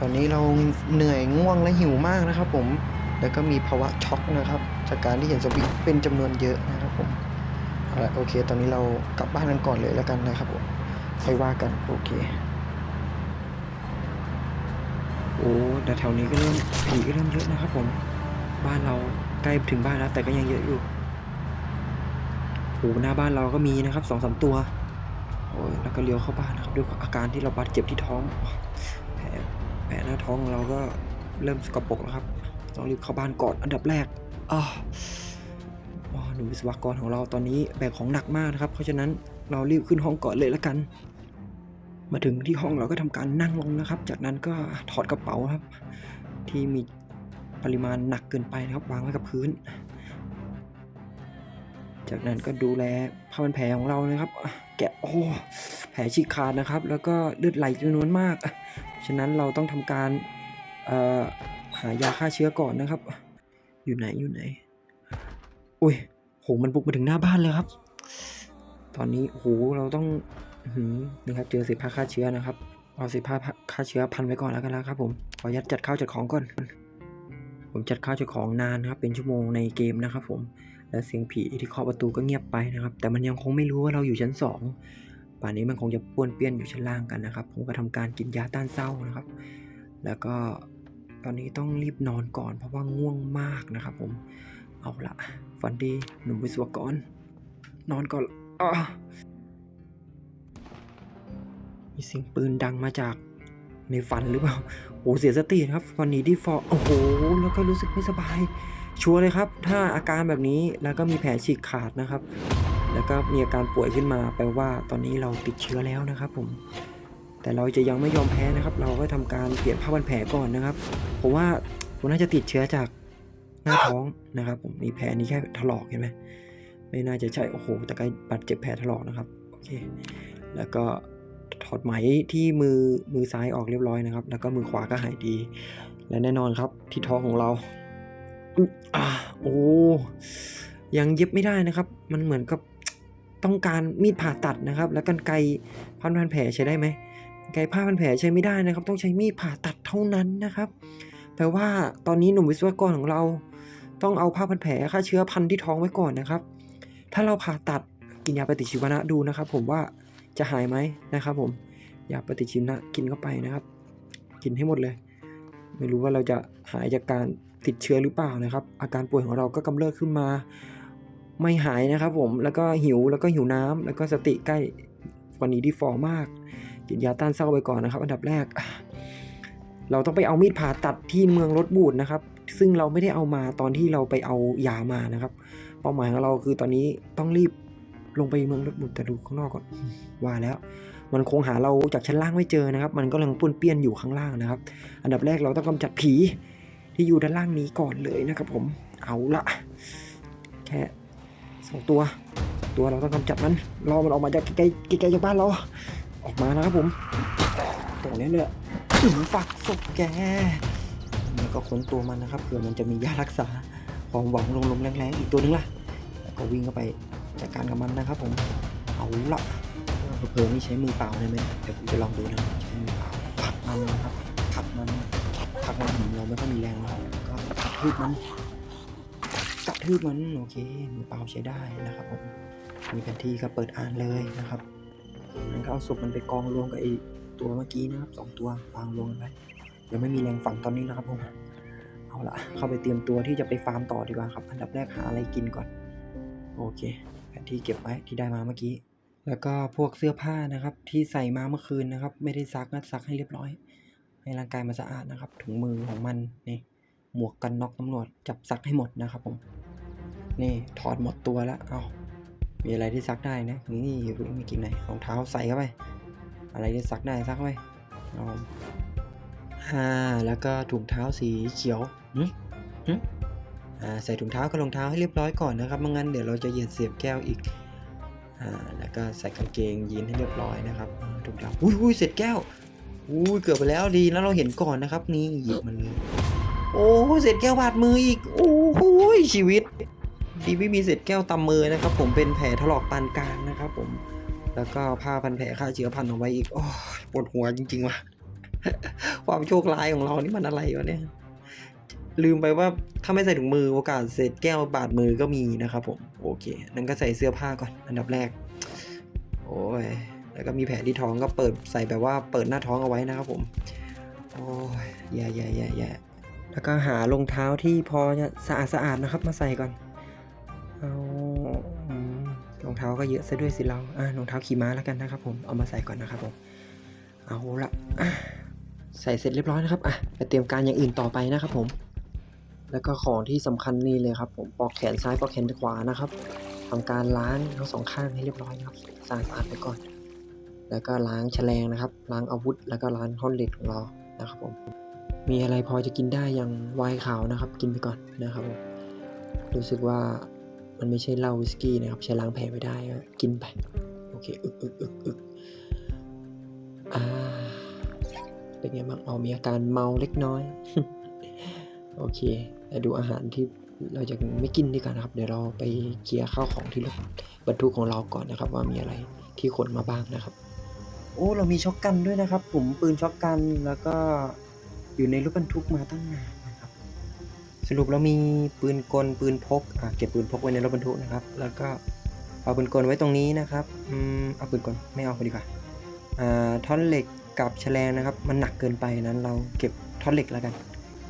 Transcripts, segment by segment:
ตอนนี้เราเหนื่อยง่วงและหิวมากนะครับ ผม แล้วก็มีภาวะช็อกนะครับ จากการที่เห็นสวิตเป็นจำนวนเยอะนะครับผมเอาละโอเค ตอนนี้เรากลับบ้านกันก่อนเลยแล้วกันนะครับผมค่อยว่ากันโอเค โอ้แต่แถวนี้ก็เริ่มผีก็เริ่มเยอะนะครับ ผม บ้านเราใกล้ถึงบ้านแล้ว แต่ก็ยังเยอะอยู่โอ้หน้าบ้านเราก็มีนะครับสองสามตัวโอ้ยแล้วก็เลี้ยวเข้าบ้านนะครับด้วยอาการที่เราบาดเจ็บที่ท้อง ลแผลหน้าท้องของเราก็เริ่มสกปรกแล้วครับต้องรีบเข้าบ้านก่อนอันดับแรกอ้าวว้าวหนูวิศวกรของเราตอนนี้แบกของหนักมากนะครับ เพราะฉะนั้นเรารีบขึ้นห้องก่อนเลยล้วกัน มาถึงที่ห้องเราก็ทำการนั่งลงนะครับ จากนั้นก็ถอดกระเป๋าครับ ที่มีปริมาณหนักเกินไปนะครับวางไว้กับพื้น จากนั้นก็ดูแลผ้าพันแผลของเรานะครับ แกะโอ้แผลฉีกขาดนะครับ แล้วก็เลือดไหลจำนวนมาก ฉะนั้นเราต้องทำการหายาฆ่าเชื้อก่อนนะครับ อยู่ไหนอยู่ไหนอุ้ยโหมันบุกมาถึงหน้าบ้านเลยครับ ตอนนี้โหเราต้องอื้อหือนะครับเจอเศษผ้าฆ่าเชื้อนะครับเอาเศษผ้าฆ่าเชื้อพันไว้ก่อนแล้วกันนะครับ ผมขออนุญาตจัดข้าวจัดของก่อน ผมจัดข้าวจัดของนานนะครับ เป็นชั่วโมงในเกมนะครับ ผมและเสียงผีที่เคาะประตูก็เงียบไปนะครับ แต่มันยังคงไม่รู้ว่าเราอยู่ชั้นสอง ป่านนี้มันคงจะป้วนเปี้ยนอยู่ชั้นล่างกันนะครับ ผมก็ทำการกินยาต้านเศร้านะครับ แล้วก็ตอนนี้ต้องรีบนอนก่อนเพราะว่าง่วงมากนะครับ ผม เอาละฝันดีหนุ่มวิศวกร นอนก่อนอมีเสียงปืนดังมาจากในฝันหรือเปล่าโอ้เสียสตินะครับวันนี้ดีฟอร์โอ้โห แล้วก็รู้สึกไม่สบาย ชัวร์เลยครับ ถ้าอาการแบบนี้แล้วก็มีแผลฉีกขาดนะครับ แล้วก็มีอาการป่วยขึ้นมาแปลว่าตอนนี้เราติดเชื้อแล้วนะครับ ผม แต่เราจะยังไม่ยอมแพ้นะครับ เราก็ทำการเปลี่ยนผ้าพันแผลก่อนนะครับผมว่าผมน่าจะติดเชื้อจากหน้าท้องนะครับ ผมมีแผลนี้แค่ถลอกเห็นไหมไม่น่าจะใช่โอ้โหแต่ก็บาดเจ็บแผลถลอกนะครับโอเค แล้วก็ถอดไหมที่มือมือซ้ายออกเรียบร้อยนะครับ แล้วก็มือขวาก็หายดี และแน่นอนครับที่ท้องของเราอ่าโอ้ยังเย็บไม่ได้นะครับ มันเหมือนกับ ต้องการมีดผ่าตัดนะครับ แล้วกันไกพันพันแผลใช้ได้ไหมไกผ้าพันแผลใช้ไม่ได้นะครับ ต้องใช้มีดผ่าตัดเท่านั้นนะครับแปลว่าตอนนี้หนุ่มวิศวกรของเรา ต้องเอาผ้าพันแผลฆ่าเชื้อพันที่ท้องไว้ก่อนนะครับ ถ้าเราผ่าตัดกินยาปฏิชีวนะดูนะครับ ผมว่าจะหายไหมนะครับ ผมยาปฏิชีวนะกินเข้าไปนะครับ กินให้หมดเลย ไม่รู้ว่าเราจะหายจากการติดเชื้อหรือเปล่านะครับ อาการป่วยของเราก็กำเริบขึ้นมา ไม่หายนะครับผมแล้วก็หิวแล้วก็หิวน้ำแล้วก็สติใกล้วันนี้ที่ฟอมาก กินยาต้านเศร้าไปก่อนนะครับ อันดับแรก เราต้องไปเอามีดผ่าตัดที่เมืองรถบูดนะครับ ซึ่งเราไม่ได้เอามาตอนที่เราไปเอายามานะครับ เป้าหมายของเราคือตอนนี้ต้องรีบลงไปเมืองรถบุตรแต่ดูข้างนอกก่อนว่าแล้ว มันคงหาเราจากชั้นล่างไม่เจอนะครับ มันก็ลังป้วนเปี้ยนอยู่ข้างล่างนะครับ อันดับแรกเราต้องกำจัดผีที่อยู่ด้านล่างนี้ก่อนเลยนะครับ ผมเอาละแค่ สองตัวตัวเราต้องกำจัดมันรอมันออกมาจากไกลๆไกลๆจากบ้านเราออกมานะครับผมตรงนี้เนี่ยถึงฝักศพแกแล้วก็ค้นตัวมันนะครับเผื่อมันจะมียารักษาความหวังลมๆแรงๆอีกตัวนึงล่ะแล้วก็วิ่งเข้าไปจัดการกับมันนะครับผมเอาละเผื่อนี่ใช้มือเปล่าได้ไหมเดี๋ยวผมจะลองดูนะใช้มือเปล่าผักมันนะครับผักมันผักมันหินเราไม่ค่อยมีแรงนะครับก็กระทืบมัน ทืบมันโอเคมือเปล่าใช้ได้นะครับผมมีแผนที่ก็เปิดอ่านเลยนะครับนั้นก็เอาศพมันไปกองรวมกับไอตัวเมื่อกี้นะครับสองตัววางรวมกันไปยังไม่มีแรงฝังตอนนี้นะครับผมเอาละเข้าไปเตรียมตัวที่จะไปฟาร์มต่อดีกว่าครับ อันดับแรกหาอะไรกินก่อน โอเคแผนที่เก็บไว้ที่ได้มาเมื่อกี้ แล้วก็พวกเสื้อผ้านะครับ ที่ใส่มาเมื่อคืนนะครับ ไม่ได้ซักนะซักให้เรียบร้อย ให้ร่างกายมันสะอาดนะครับถุงมือของมันนี่หมวกกันน็อกตำรวจจับซักให้หมดนะครับผม นี่ถอดหมดตัวแล้วเอามีอะไรที่ซักได้นะนี่มีกี่ไหนรองเท้าใส่เข้าไป อะไรที่ซักได้ซักเข้าไปเอาอ่าแล้วก็ถุงเท้าสีเขียวหึหึอ่าใส่ถุงเท้ากับรองเท้าให้เรียบร้อยก่อนนะครับไม่งั้นเดี๋ยวเราจะเหยียดเสียบแก้วอีกอ่าแล้วก็ใส่กางเกงยีนให้เรียบร้อยนะครับถุงเท้าอุ้ยอุ้ยเสร็จแก้วอุ้ยเกือบไปแล้วดีแล้วเราเห็นก่อนนะครับ นี่หยิบมันเลยโอ้เสร็จแก้วบาดมืออีกโอ้โหชีวิต ดีไม่มีเศษแก้วตำมือนะครับ ผมเป็นแผลถลอกปานกลางนะครับ ผม แล้วก็ผ้าพันแผลฆ่าเชื้อพันเอาไว้อีกโอ้ปวดหัวจริงๆว่ะความโชคร้ายของเรานี่มันอะไรวะเนี่ย ลืมไปว่าถ้าไม่ใส่ถุงมือโอกาสเศษแก้วบาดมือก็มีนะครับ ผมโอเคนั่นก็ใส่เสื้อผ้าก่อนอันดับแรก โอ้ยแล้วก็มีแผลที่ท้องก็เปิดใส่แบบว่าเปิดหน้าท้องเอาไว้นะครับผมโอ้ยแย่แย่แย่แย่แล้วก็หารองเท้าที่พอจะสะอาดสะอาดนะครับมาใส่ก่อน เอารองเท้าก็เยอะซะด้วยสิเราอ่ารองเท้าขี่ม้าแล้วกันนะครับ ผมเอามาใส่ก่อนนะครับผมเอาละใส่เสร็จเรียบร้อยนะครับอะไปเตรียมการอย่างอื่นต่อไปนะครับ ผม แล้วก็ของที่สำคัญนี่เลยครับ ผมปอกแขนซ้ายปอกแขนขวานะครับทำการล้างทั้งสองข้างให้เรียบร้อยนะครับสะอาดสะอาดไปก่อน แล้วก็ล้างแฉลงนะครับ ล้างอาวุธ แล้วก็ล้างท่อนเหล็กของเรานะครับ ผม มีอะไรพอจะกินได้อย่างไวน์ขาวนะครับ กินไปก่อนนะครับผมรู้สึกว่า มันไม่ใช่เหล้าวิสกี้นะครับ ใช้ล้างแผลไม่ได้กินไป โอเค อึกอึกอึกอึกอ่า เป็นไงบ้างอ๋อมีอาการเมาเล็กน้อย โอเคแต่ดูอาหารที่เราจะไม่กินดีกว่านะครับ เดี๋ยวเราไปเคลียร์ข้าวของที่รถบรรทุกของเราก่อนนะครับ ว่ามีอะไรที่ขนมาบ้างนะครับ โอ้ เรามีช็อกกันด้วยนะครับ ผมปืนช็อกกันแล้วก็อยู่ในรถบรรทุกมาตั้งนาน สรุปเรามีปืนกลปืนพกเก็บปืนพกไว้ในรถบรรทุกนะครับ แล้วก็เอาปืนกลไว้ตรงนี้นะครับอืมเอาปืนกลไม่เอาดีกว่าท่อนเหล็กกับแฉลงนะครับ มันหนักเกินไปนั้นเราเก็บท่อนเหล็กแล้วกัน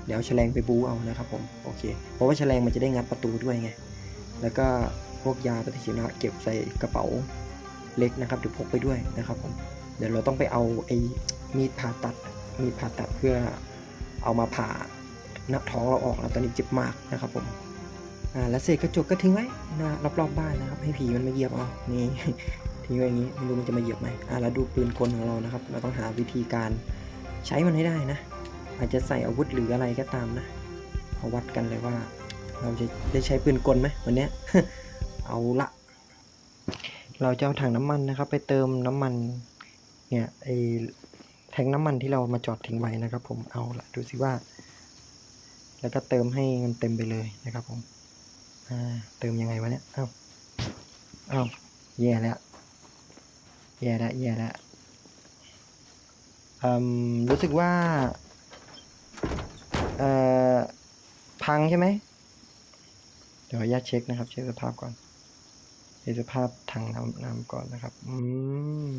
เดี๋ยวแฉลงไปบูเอานะครับผมโอเค เพราะว่าแฉลงมันจะได้งัดประตูด้วยไงแล้วก็พวกยาปฏิชีวนะเก็บใส่กระเป๋าเล็กนะครับเดี๋ยวพกไปด้วยนะครับผมเดี๋ยวเราต้องไปเอาไอ้มีดผ่าตัดมีดผ่าตัดเพื่อเอามาผ่า หน้าท้องเราออกแล้วตอนนี้เจ็บมากนะครับผมอ่าแล้วเศษกระจกก็ทิ้งไว้น้ารอบๆบ้านนะครับ ให้ผีมันมาเหยียบเอานี่ทิ้งไว้อย่างนี้ไม่รู้มันจะมาเหยียบไหมอ่าแล้วดูปืนกลของเรานะครับ เราต้องหาวิธีการใช้มันให้ได้นะ อาจจะใส่อาวุธหรืออะไรก็ตามนะมาวัดกันเลยว่า เราจะได้ใช้ปืนกลไหมวันนี้เอาละเราจะเอาถังน้ำมันนะครับ ไปเติมน้ำมันเนี่ยไอแทงน้ำมันที่เรามาจอดทิ้งไว้นะครับ ผมเอาละดูสิว่า แล้วก็เติมให้มันเต็มไปเลยนะครับผมเติมยังไงวะเนี่ยเอ้าเอ้าแย่แล้วแย่แล้วแย่แล้วรู้สึกว่าพังใช่ไหมเดี๋ยวญาตเช็คนะครับ เช็คสภาพก่อนเช็คสภาพถังน้ำน้ำก่อนนะครับอืม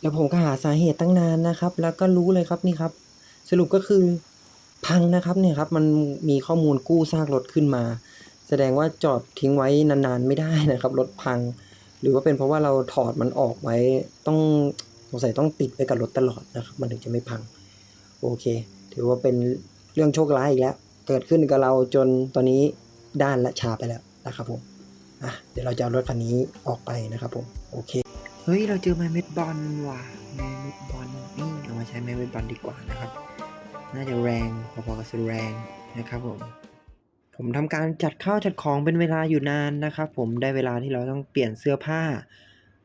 แล้วผมก็หาสาเหตุตั้งนานนะครับ แล้วก็รู้เลยครับนี่ครับ สรุปก็คือ พังนะครับเนี่ยครับมันมีข้อมูลกู้ซากรถขึ้นมา แสดงว่าจอดทิ้งไว้นานๆไม่ได้นะครับ รถพัง หรือว่าเป็นเพราะว่าเราถอดมันออกไว้ต้องสงสัยต้องติดไว้กับรถตลอดนะครับ มันถึงจะไม่พัง โอเค ถือว่าเป็นเรื่องโชคร้ายอีกแล้ว เกิดขึ้นกับเราจนตอนนี้ด้านละชาไปแล้วนะครับผมอะเดี๋ยวเราจะเอารถคันนี้ออกไปนะครับผมโอเคเฮ้ยเราเจอแมเม็ดบอลว่ะแมเม็ดบอลนี่เอามาใช้แมเม็ดบอลดีกว่านะครับ น่าจะแรงพอๆกับสุดแรงนะครับผม ผมทำการจัดข้าวจัดของเป็นเวลาอยู่นานนะครับผมได้เวลาที่เราต้องเปลี่ยนเสื้อผ้า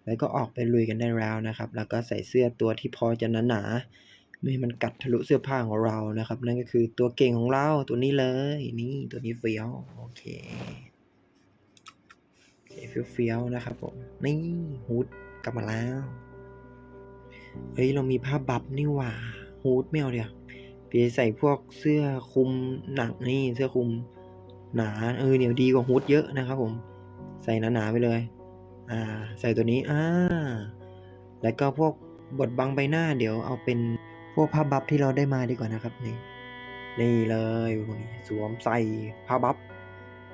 แล้วก็ออกไปลุยกันได้แล้วนะครับ แล้วก็ใส่เสื้อตัวที่พอจะหนาๆไม่ให้มันกัดทะลุเสื้อผ้าของเรานะครับ นั่นก็คือตัวเก่งของเราตัวนี้เลยนี่ตัวนี้เฟี้ยวโอเคเคเฟี้ยวๆนะครับผมนี่ฮูดกลับมาแล้วเฮ้ยเรามีผ้าบับนี่หว่าฮูดไม่เอาเดี๋ยว ไปใส่พวกเสื้อคลุมหนังนี่เสื้อคลุมหนาเออเดี๋ยวดีกว่าฮูดเยอะนะครับผม ใส่หนาๆไปเลย อ่า ใส่ตัวนี้อ่าแล้วก็พวกบดบังใบหน้าเดี๋ยวเอาเป็นพวกผ้าบัฟที่เราได้มาดีกว่านะครับนี่นี่เลยพวกนี้สวมใส่ผ้าบัฟ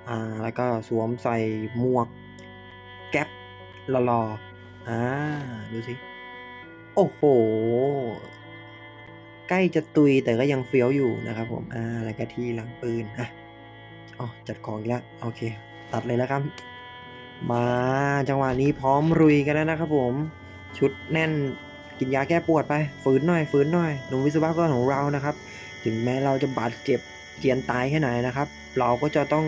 อ่าแล้วก็สวมใส่หมวก แก๊ปหล่อๆอ่าดูสิโอ้โห ใกล้จะตุยแต่ก็ยังเฟี้ยวอยู่นะครับผมอ่าแล้วก็ที่หลังปืนอะอ๋อจัดของอีกแล้วโอเค ตัดเลยแล้วครับ มาจังหวะนี้พร้อมรุยกันแล้วนะครับผม ชุดแน่นกินยาแก้ปวดไป ฝืนหน่อย ฝืนหน่อยหนุ่มวิศวกรของเรานะครับ ถึงแม้เราจะบาดเจ็บเจียนตายแค่ไหนนะครับ เราก็จะต้อง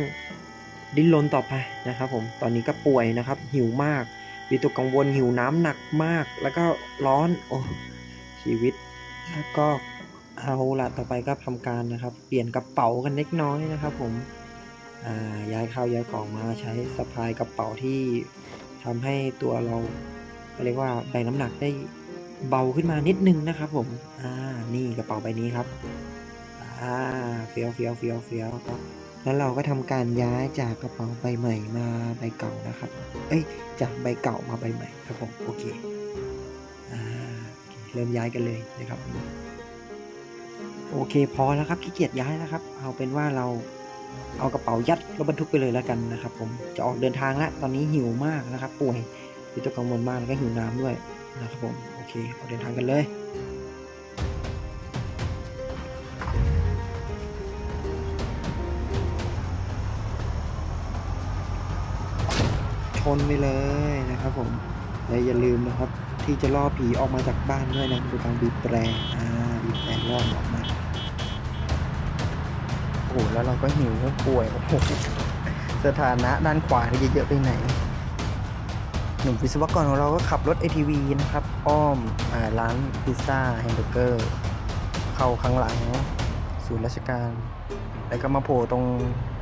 ดิ้นรนต่อไปนะครับผมตอนนี้ก็ป่วยนะครับ หิวมากวิตกกังวลหิวน้ำหนักมาก แล้วก็ร้อนโอ้ชีวิตแล้วก็ เอาละต่อไปก็ทำการนะครับ เปลี่ยนกระเป๋ากันเล็กน้อยนะครับ ผมย้ายข้าวย้ายของมาใช้สะพายกระเป๋าที่ทำให้ตัวเราเรียกว่าแบ่งน้ำหนักได้เบาขึ้นมานิดนึงนะครับ ผมอ่านี่กระเป๋าใบนี้ครับอ่าเฟี้ยวเฟี้ยวเฟี้ยวเฟี้ยวครับแล้วเราก็ทำการย้ายจากกระเป๋าใบใหม่มาใบเก่านะครับ เอ้ย จากใบเก่ามาใบใหม่ครับผม โอเค อ่าโอเคเริ่มย้ายกันเลยนะครับ โอเคพอแล้วครับขี้เกียจย้ายแล้วครับ เอาเป็นว่าเราเอากระเป๋ายัดรถบรรทุกไปเลยแล้วกันนะครับ ผมจะออกเดินทางแล้วตอนนี้หิวมากนะครับ ป่วยวิตกกังวลมากแล้วก็หิวน้ำด้วยนะครับผมโอเคออกเดินทางกันเลยชนไปเลยนะครับผมและอย่าลืมนะครับ ที่จะล่อผีออกมาจากบ้านด้วยนะโดยการบีบแตรอ่าีแรล่อมันออกมาโอ้โหแล้วเราก็หิวก็ป่วยโอ้โหสถานะด้านขวานี่เยอะไปไหน หนุ่มวิศวกรของเราก็ขับรถ ATV นะครับ อ้อมอร้านพิซซ่าแฮมเบอร์เกอร์ เข้าข้างหลังศูนย์ราชการ แล้วก็มาโผล่ตรง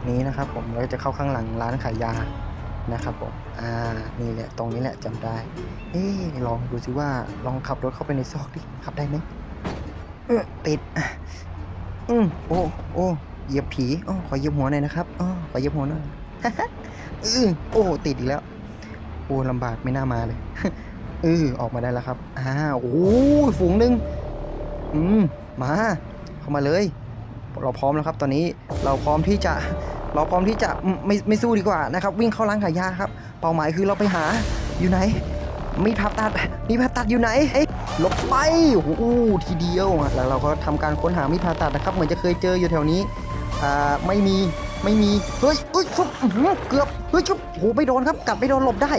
นี้นะครับผมแล้วจะเข้าข้างหลังร้านขายยานะครับผม อ่า นี่แหละ ตรงนี้แหละจำได้ เอ๊ลองดูสิว่า ลองขับรถเข้าไปในซอกดิ ขับได้ไหม ติด อืมโอ้โอ้เหยียบผีอ๋อขอเหยียบหัวหน่อยนะครับอ๋อขอเหยียบหัวหน่อยอือโอ้ ติดอีกแล้ว โอ้ลำบากไม่น่ามาเลยเออออกมาได้แล้วครับอ่าโอ้ฝูงหนึ่งอืมมาเข้ามาเลย เราพร้อมแล้วครับ ตอนนี้เราพร้อมที่จะ เราพร้อมที่จะไม่ไม่สู้ดีกว่านะครับ วิ่งเข้าร้านขายยาครับ เป้าหมายคือเราไปหาอยู่ไหน มีผ่าตัด มีผ่าตัดอยู่ไหนเอ้ยหลบไปโอ้โหทีเดียวแล้วเราก็ทำการค้นหามีดผ่าตัดนะครับ เหมือนจะเคยเจออยู่แถวนี้ อ่า ไม่มี ไม่มี เฮ้ยเฮ้ยชุบเกือบ เฮ้ยชุบโอ้โหไม่โดนครับกัดไม่โดนหลบได้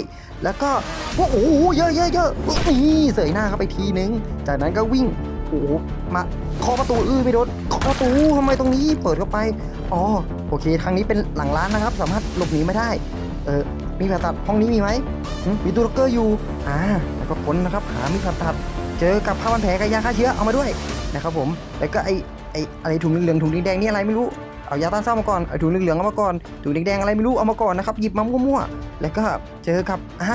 แล้วก็ โอ้โห เยอะเยอะเยอะนี่เสยหน้าเข้าไปทีนึง จากนั้นก็วิ่ง โอ้โหมาเคาะประตูอื้อไม่โดนเคาะประตูทำไมตรงนี้ เปิดเข้าไป อ๋อ โอเค ทางนี้เป็นหลังร้านนะครับ สามารถหลบหนีไม่ได้ เออ มีผ่าตัดห้องนี้มีไหมมีตู้ล็อกเกอร์อยู่อ่าแล้วก็ค้นนะครับหามีผ่าตัด เจอกับผ้าพันแผลกับยาฆ่าเชื้อเอามาด้วยนะครับผมแล้วก็ไอไออะไรถุงเหลืองถุงแดงนี่อะไรไม่รู้เอายาต้านเศร้ามาก่อนเอาถุงเหลืองเอามาก่อนถุงแดงๆอะไรไม่รู้เอามาก่อนนะครับหยิบมามั่วๆแล้วก็เจอกับอ่า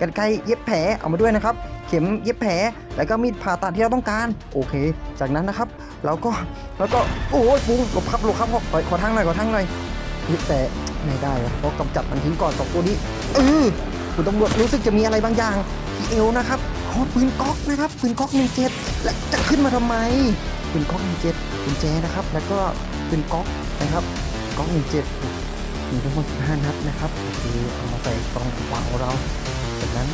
กันไกเย็บแผลเอามาด้วยนะครับเข็มเย็บแผลแล้วก็มีดผ่าตัดที่เราต้องการ โอเค จากนั้นนะครับเราก็แล้วก็โอ้ยปุ้งหลบครับหลบครับขอขอขอทางหน่อยขอทางหน่อย เฮ้ยแต่ไม่ได้เพราะกำจัดมันทิ้งก่อนสองตัวนี้เออคุณตำรวจรู้สึกจะมีอะไรบางอย่างที่เอวนะครับอ๋อปืนก๊อกนะครับปืนก๊อกหนึ่งเจ็ดและจะขึ้นมาทำไมปืนก๊อกหนึ่งเจ็ดกุญแจนะครับ แล้วก็ปืนก๊อกนะครับก๊อกหนึ่งเจ็ดมีทั้งหมดสิบห้านัดนะครับโอเคเอามาใส่ซองขวาของเราจากนั้น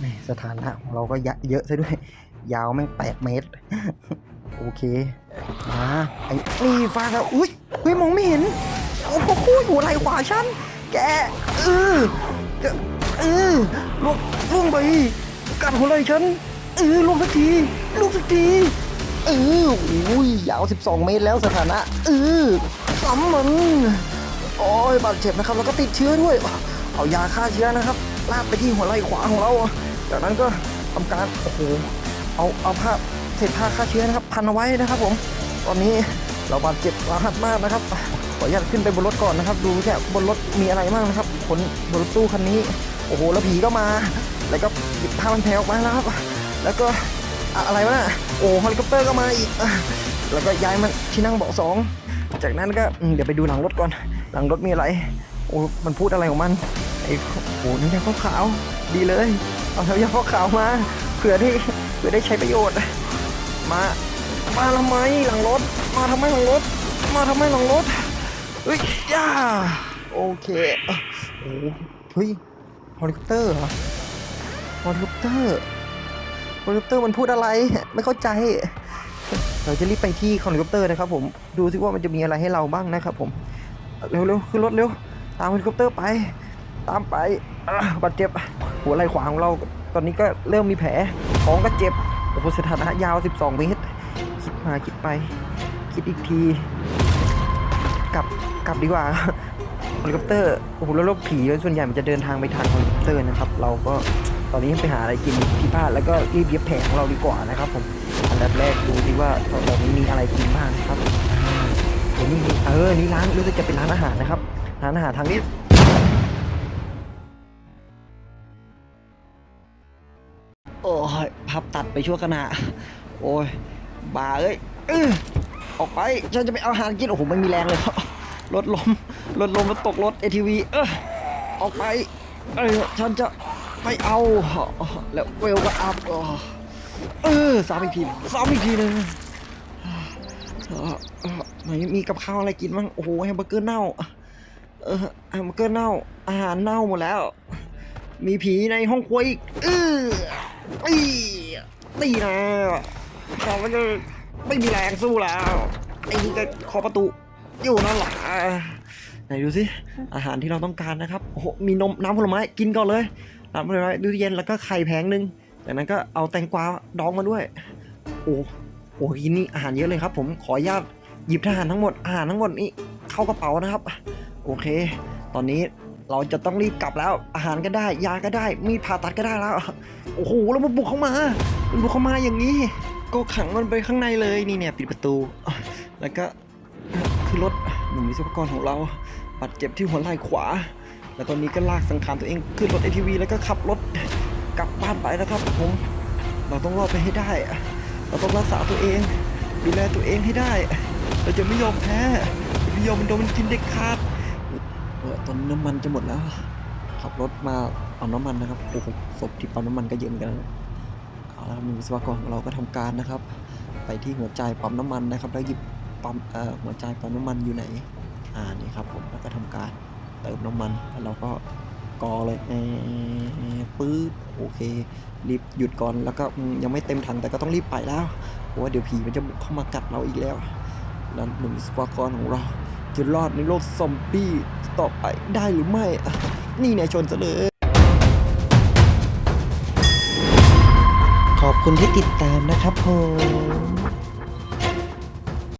แมสถานะของเราก็ยะเยอะซะด้วย ยาวแม่งแปดเมตร โอเคมาไอ้นี่ฟ้าแล้วอุ้ยเฮ้ยมองไม่เห็น โอ้โหหัวไหล่ขวาฉัน แกเออเออลงลงไปกัดหัวไหล่ฉันเออลงสักทีลงสักทีเออโอ้ยยาว 12 เมตรแล้วสถานะเออซ้ำมันโอ้ยบาดเจ็บนะครับ แล้วก็ติดเชื้อด้วย เอายาฆ่าเชื้อนะครับลาดไปที่หัวไหล่ขวาของเรา จากนั้นก็ทำการโอ้โหเอาเอาผ้าเศษผ้าฆ่าเชื้อนะครับ พันเอาไว้นะครับผม ตอนนี้เราบาดเจ็บสาหัสมากนะครับ ขออนุญาตขึ้นไปบนรถก่อนนะครับ ดูแค่บนรถมีอะไรบ้างนะครับขนบนรถตู้คันนี้ โอ้โหแล้วผีก็มา แล้วก็หยิบผ้าพันแผลออกมาแล้วครับ แล้วก็อะไรวะน่ะโอ้เฮลิคอปเตอร์ก็มาอีก แล้วก็ย้ายมันที่นั่งเบาะสองจากนั้นก็เดี๋ยวไปดูหลังรถก่อน หลังรถมีอะไรโอ้มันพูดอะไรของมันไอ้โอ้นี่ยาขาวดีเลย เอาเท้ายาขาวมาเผื่อที่เผื่อได้ใช้ประโยชน์ มา มาทำไมหลังรถ มาทำไมหลังรถ มาทำไมหลังรถ เฮ้ยย่าโอเคเอ้โอ้เฮ้ยเฮลิคอปเตอร์เหรอเฮลิคอปเตอร์เฮลิคอปเตอร์มันพูดอะไร ไม่เข้าใจ เราจะรีบไปที่เฮลิคอปเตอร์นะครับผม ดูสิว่ามันจะมีอะไรให้เราบ้างนะครับผม เร็วๆ ขึ้นรถเร็ว ตามเฮลิคอปเตอร์ไป ตามไปบาดเจ็บ หัวไหล่ขวาของเรา ตอนนี้ก็เริ่มมีแผล ท้องก็เจ็บโอ้โหสถานะยาว 12เมตร คิดมาคิดไป คิดอีกที กลับ กลับดีกว่าเฮลิคอปเตอร์โอ้โหแล้วรถผีส่วนใหญ่มันจะเดินทางไปทางเฮลิคอปเตอร์นะครับ เราก็ตอนนี้ไปหาอะไรกินที่บ้านแล้วก็รีบเย็บแผลของเราดีกว่านะครับ ผมอันดับแรกดูดีว่าตอนนี้มีอะไรกินบ้างนะครับอ่าเดี๋ยวนี้เออนี่ร้านรู้สึกจะเป็นร้านอาหารนะครับร้านอาหารทางนี้โอ้ยพภาพตัดไปชั่วขณะ โอ้ย บาเอ้ยเอ้ยออกไป ฉันจะไปเอาอาหารกิน โอ้โห ไม่มีแรงเลยครับ รถล้มรถล้มแล้วตกรถ ATV เออออกไป เออฉันจะไปเอา แล้วเวลก็อัพเออซ้ำอีกทีซ้ำอีกทีนึงเออเออไหนมีกับข้าวอะไรกินบ้าง โอ้โหแฮมเบอร์เกอร์เน่า เออแฮมเบอร์เกอร์เน่า อาหารเน่าหมดแล้ว มีผีในห้องครัวอีกเออตีตีนะเราก็ไม่มีแรงสู้แล้วไอ้นี่ก็ขอประตู อยู่นั่นแหละไหนดูสิอาหารที่เราต้องการนะครับโอ้โหมีนมน้ำผลไม้กินก่อนเลยน้ำผลไม้ดูเย็นแล้วก็ไข่แผงหนึ่งจากนั้นก็เอาแตงกวาดองมาด้วย โอ้โหกินนี่อาหารเยอะเลยครับ ผมขออนุญาตหยิบทหารทั้งหมดอาหารทั้งหมดนี้เข้ากระเป๋านะครับ โอเค ตอนนี้เราจะต้องรีบกลับแล้ว อาหารก็ได้ ยาก็ได้มีผ่าตัดก็ได้แล้วโอ้โหแล้วมันบุกเข้ามามันบุกเข้ามาอย่างนี้ ก็ขังมันไปข้างในเลยนี่เนี่ยปิดประตู แล้วก็ คือรถหนุ่มวิศวกรของเราบาดเจ็บที่หัวไหล่ขวา แล้วตอนนี้ก็ลากสังขารตัวเองขึ้นรถ ATV แล้วก็ขับรถกลับบ้านไปนะครับผมเราต้องรอดไปให้ได้ เราต้องรักษาตัวเอง ดูแลตัวเองให้ได้ เราจะไม่ยอมแพ้จะไม่ยอมโดนมันกินเด็กขาดเออตอนน้ำมันจะหมดแล้ว ขับรถมาเอาน้ำมันนะครับโอ้โหศพที่ปั๊มน้ำมันก็เยอะเหมือนกันเอาละครับมีวิศวกรของเราก็ทำการนะครับ ไปที่หัวใจปั๊มน้ำมันนะครับ แล้วหยิบ ปั๊มเอ่อหัวใจปั๊มน้ำมันอยู่ไหน อ่านี่ครับผมแล้วก็ทำการเติมน้ำมันแล้วเราก็กอเลยเออปื๊ดโอเค รีบหยุดก่อนแล้วก็ยังไม่เต็มถังแต่ก็ต้องรีบไปแล้วเพราะว่าเดี๋ยวผีมันจะบุกเข้ามากัดเราอีกแล้วแล้วหนุ่มวิศวกรของเราจะรอดในโลกซอมบี้ต่อไปได้หรือไม่ นี่เนี่ยชนซะเลยขอบคุณที่ติดตามนะครับผม